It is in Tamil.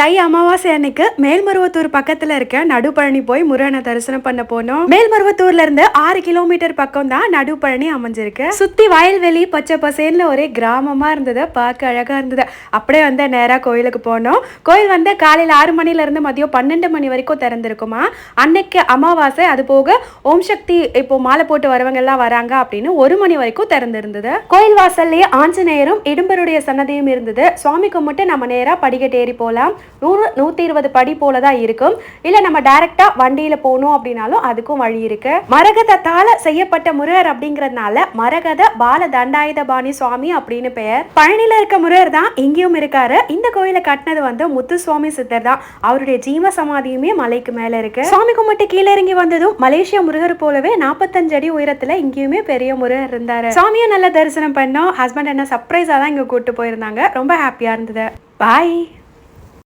தை அமாவாசை அன்னைக்கு மேல்மருவத்தூர் பக்கத்துல இருக்க நடுப்பழனி போய் முருகனை தரிசனம் பண்ண போனோம். மேல்மருவத்தூர்ல இருந்து ஆறு கிலோமீட்டர் பக்கம் தான் நடுப்பழனி அமைஞ்சிருக்கு. சுத்தி வயல்வெளி பச்சை பசேல்னு ஒரே கிராமமா இருந்தது. பார்க்க அழகா இருந்தது. அப்படியே வந்து நேரா கோயிலுக்கு போனோம். கோயில் வந்து காலையில ஆறு மணில இருந்து மதியம் பன்னெண்டு மணி வரைக்கும் திறந்திருக்குமா? அன்னைக்கு அமாவாசை அது போக ஓம் சக்தி இப்போ மாலை போட்டு வரவங்க எல்லாம் வராங்க அப்படின்னு ஒரு மணி வரைக்கும் திறந்திருந்தது. கோயில் வாசல்லையே ஆஞ்சநேயரும் இடும்பருடைய சன்னதியும் இருந்தது. சுவாமி கும்பிட்டு நம்ம நேரா படிக்கட்டு ஏறி போகலாம் நூறு நூத்தி இருபது படி போல தான் இருக்கும். இல்ல நம்ம டைரெக்டாக வண்டியில போகணும் அப்படின்னாலும் அதுக்கும் வழி இருக்கு. மரகதத்தால் செய்யப்பட்ட முருகர் அப்படிங்கறதுனால மரகத பால தண்டாயுத பாணி சுவாமி அப்படின்னு பெயர். பழனியில இருக்க முருகர் தான் இங்கேயும் இருக்காரு. இந்த கோயிலை கட்டினது வந்து முத்துசுவாமி சித்தர் தான். அவருடைய ஜீவ சமாதியுமே மலைக்கு மேலே இருக்கு. சுவாமி கும்பிட்டு கீழே இறங்கி வந்ததும் மலேசியா முருகர் போலவே நாற்பத்தஞ்சு அடி உயரத்துல இங்கேயுமே பெரிய முருகர் இருந்தாரு. சுவாமியும் நல்லா தரிசனம் பண்ணோம். ஹஸ்பண்ட் என்ன சர்ப்ரைஸாக தான் இங்கே கூட்டு போயிருந்தாங்க. ரொம்ப ஹாப்பியாக இருந்தது. பாய்